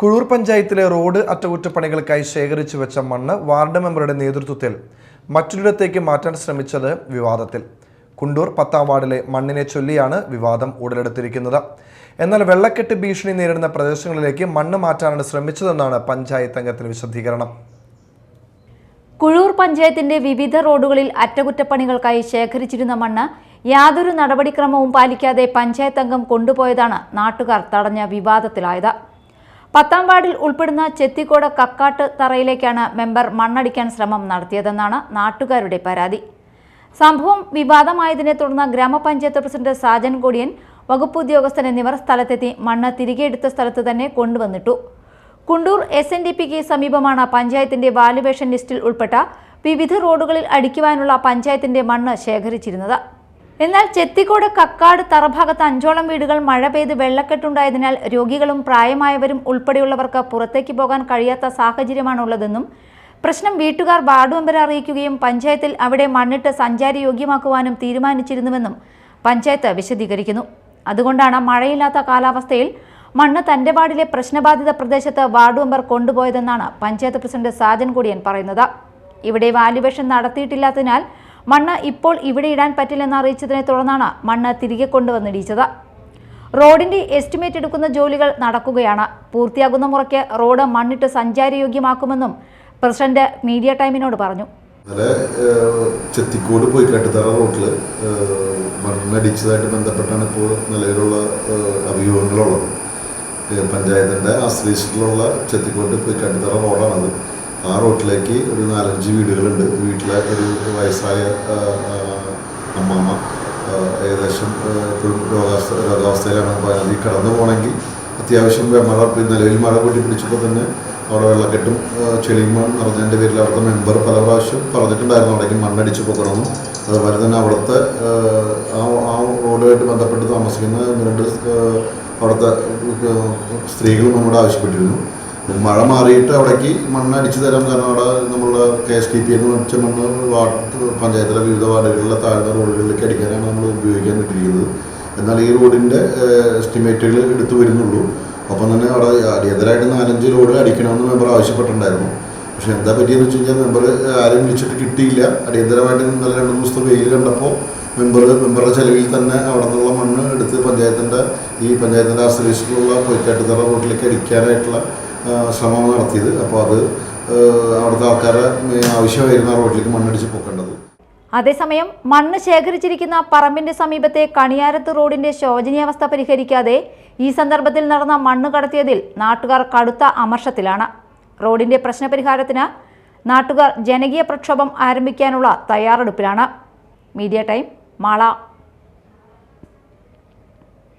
കുഴൂർ പഞ്ചായത്തിലെ റോഡ് അറ്റകുറ്റപ്പണികൾക്കായി ശേഖരിച്ചു വെച്ച മണ്ണ് വാർഡ് മെമ്പറുടെ നേതൃത്വത്തിൽ മറ്റൊരിടത്തേക്ക് മാറ്റാൻ ശ്രമിച്ചത് വിവാദത്തിൽ. കുണ്ടൂർ പത്താം വാർഡിലെ മണ്ണിനെ ചൊല്ലിയാണ് വിവാദം ഉടലെടുത്തിരിക്കുന്നത്. എന്നാൽ വെള്ളക്കെട്ട് ഭീഷണി നേരിടുന്ന പ്രദേശങ്ങളിലേക്ക് മണ്ണ് മാറ്റാനാണ് ശ്രമിച്ചതെന്നാണ് പഞ്ചായത്ത് അംഗത്തിന് വിശദീകരണം. കുഴൂർ പഞ്ചായത്തിന്റെ വിവിധ റോഡുകളിൽ അറ്റകുറ്റപ്പണികൾക്കായി ശേഖരിച്ചിരുന്ന മണ്ണ് യാതൊരു നടപടിക്രമവും പാലിക്കാതെ പഞ്ചായത്ത് അംഗം കൊണ്ടുപോയതാണ് നാട്ടുകാർ തടഞ്ഞ വിവാദത്തിലായത്. പത്താം വാർഡിൽ ഉൾപ്പെടുന്ന ചെത്തിക്കോട് കക്കാട്ട് തറയിലേക്കാണ് മെമ്പർ മണ്ണടിക്കാൻ ശ്രമം നടത്തിയതെന്നാണ് നാട്ടുകാരുടെ പരാതി. സംഭവം വിവാദമായതിനെ തുടർന്ന് ഗ്രാമപഞ്ചായത്ത് പ്രസിഡന്റ് സാജൻ കൊടിയൻ വകുപ്പ് ഉദ്യോഗസ്ഥൻ എന്നിവർ സ്ഥലത്തെത്തി മണ്ണ് തിരികെ എടുത്ത സ്ഥലത്ത് തന്നെ കൊണ്ടുവന്നിട്ടു. കുണ്ടൂർ എസ് എൻ ഡി പിക്ക് സമീപമാണ് പഞ്ചായത്തിന്റെ വാലുവേഷൻ ലിസ്റ്റിൽ ഉൾപ്പെട്ട വിവിധ റോഡുകളിൽ അടിക്കുവാനുള്ള പഞ്ചായത്തിന്റെ മണ്ണ് ശേഖരിച്ചിരുന്നത്. എന്നാൽ ചെത്തിക്കോട് കക്കാട് തറഭാഗത്ത് അഞ്ചോളം വീടുകൾ മഴ പെയ്ത് വെള്ളക്കെട്ടുണ്ടായതിനാൽ രോഗികളും പ്രായമായവരും ഉൾപ്പെടെയുള്ളവർക്ക് പുറത്തേക്ക് പോകാൻ കഴിയാത്ത സാഹചര്യമാണുള്ളതെന്നും പ്രശ്നം വീട്ടുകാർ വാർഡ് അറിയിക്കുകയും പഞ്ചായത്തിൽ അവിടെ മണ്ണിട്ട് സഞ്ചാരി യോഗ്യമാക്കുവാനും തീരുമാനിച്ചിരുന്നുവെന്നും പഞ്ചായത്ത് വിശദീകരിക്കുന്നു. അതുകൊണ്ടാണ് മഴയില്ലാത്ത കാലാവസ്ഥയിൽ മണ്ണ് തന്റെ വാർഡിലെ പ്രശ്നബാധിത പ്രദേശത്ത് വാർഡ് കൊണ്ടുപോയതെന്നാണ് പഞ്ചായത്ത് പ്രസിഡന്റ് സാജൻ കൊടിയൻ പറയുന്നത്. ഇവിടെ വാല്യുവേഷൻ നടത്തിയിട്ടില്ലാത്തതിനാൽ മണ്ണ് ഇപ്പോൾ ഇവിടെ ഇടാൻ പറ്റില്ലെന്ന് അറിയിച്ചതിനെ തുടർന്നാണ് മണ്ണ് തിരികെ കൊണ്ടുവന്നിടിച്ചത് റോഡിന്റെ എസ്റ്റിമേറ്റ് എടുക്കുന്ന ജോലികൾ നടക്കുകയാണ്. പൂർത്തിയാകുന്ന മുറയ്ക്ക് റോഡ് മണ്ണിട്ട് സഞ്ചാരയോഗ്യമാക്കുമെന്നും പ്രസിഡന്റ് മീഡിയ ടൈമിനോട് പറഞ്ഞു. ഇന്നലെ ചെത്തിക്കോട് പോയി കെട്ടിത്തറ റോട്ടിൽ മണ്ണടിച്ചതായിട്ട് ബന്ധപ്പെട്ടാണ് ഇപ്പോൾ നിലവിലുള്ള അഭിയോഗങ്ങളുള്ളത്. പഞ്ചായത്തിന്റെ ആശ്രയിച്ചിട്ടുള്ള ചെത്തിക്കോട്ട് പോയി കെട്ടിത്തറ റോഡാണത്. റോട്ടിലേക്ക് ഒരു നാലഞ്ച് വീടുകളുണ്ട്. വീട്ടിലെ ഒരു വയസ്സായ അമ്മാമ്മ ഏകദേശം ഇപ്പോഴും രോഗാവസ്ഥ രോഗാവസ്ഥയിലാണ് അപ്പോൾ അതിൽ കടന്നു പോകണമെങ്കിൽ അത്യാവശ്യം മഴ നിലവിൽ മഴ കൂട്ടി പിടിച്ചപ്പോൾ തന്നെ അവിടെ വെള്ളക്കെട്ടും ചെളിയും നിറഞ്ഞതിന്റെ പേരിൽ അവിടുത്തെ മെമ്പർ പല പ്രാവശ്യം പറഞ്ഞിട്ടുണ്ടായിരുന്നു. അവിടേക്ക് മണ്ണടിച്ച് പോകണമെന്നും അതുപോലെ തന്നെ അവിടുത്തെ ആ ആ റോഡുമായിട്ട് ബന്ധപ്പെട്ട് താമസിക്കുന്ന രണ്ട് അവിടുത്തെ സ്ത്രീകളും നമ്മോട് ആവശ്യപ്പെട്ടിരുന്നു. മഴ മാറിയിട്ട് അവിടേക്ക് മണ്ണ് അടിച്ചു തരാം കാരണം അവിടെ നമ്മളുടെ കെ എസ് ടി പി എന്ന് വെച്ച മണ്ണ് വാർഡ് പഞ്ചായത്തിലെ വിവിധ വാർഡുകളിലെ താഴ്ന്ന റോഡുകളിലേക്ക് അടിക്കാനാണ് നമ്മൾ ഉപയോഗിക്കാൻ പറ്റിയിരിക്കുന്നത്. എന്നാൽ ഈ റോഡിന്റെ എസ്റ്റിമേറ്റുകൾ എടുത്തു വരുന്നുള്ളൂ. ഒപ്പം തന്നെ അവിടെ അടിയന്തരമായിട്ട് നാലഞ്ച് റോഡ് അടിക്കണമെന്ന് മെമ്പർ ആവശ്യപ്പെട്ടിട്ടുണ്ടായിരുന്നു. പക്ഷെ എന്താ പറ്റിയെന്ന് വെച്ച് കഴിഞ്ഞാൽ മെമ്പർ ആരും വിളിച്ചിട്ട് കിട്ടിയില്ല. അടിയന്തരമായിട്ട് ഇന്നലെ രണ്ട് മൂന്ന് ദിവസത്തെ വെയിൽ കണ്ടപ്പോൾ മെമ്പർ മെമ്പറുടെ ചെലവിൽ തന്നെ അവിടെ നിന്നുള്ള മണ്ണ് എടുത്ത് പഞ്ചായത്തിന്റെ ഈ പഞ്ചായത്തിന്റെ ആശ്രയിച്ചിട്ടുള്ള പൊയ്ക്കാട്ടുതറ റോഡിലേക്ക് അടിക്കാനായിട്ടുള്ള ആ, ശ്രമമാണ് നടത്തിയത്. അപ്പോൾ അത് അവിടുത്തെ ആൾക്കാരുടെ ആവശ്യമായിരുന്നു ആ റോഡിലേക്ക് മണ്ണടിച്ച് പൊക്കേണ്ടത്. അതേസമയം മണ്ണ് ശേഖരിച്ചിരിക്കുന്ന പറമ്പിന്റെ സമീപത്തെ കണിയാരത്ത് റോഡിന്റെ ശോചനീയാവസ്ഥ പരിഹരിക്കാതെ ഈ സന്ദർഭത്തിൽ നടന്ന മണ്ണ് കടത്തിയതിൽ നാട്ടുകാർ കടുത്ത അമർഷത്തിലാണ്. റോഡിന്റെ പ്രശ്നപരിഹാരത്തിന് നാട്ടുകാർ ജനകീയ പ്രക്ഷോഭം ആരംഭിക്കാനുള്ള തയ്യാറെടുപ്പിലാണ്. Media time Mala.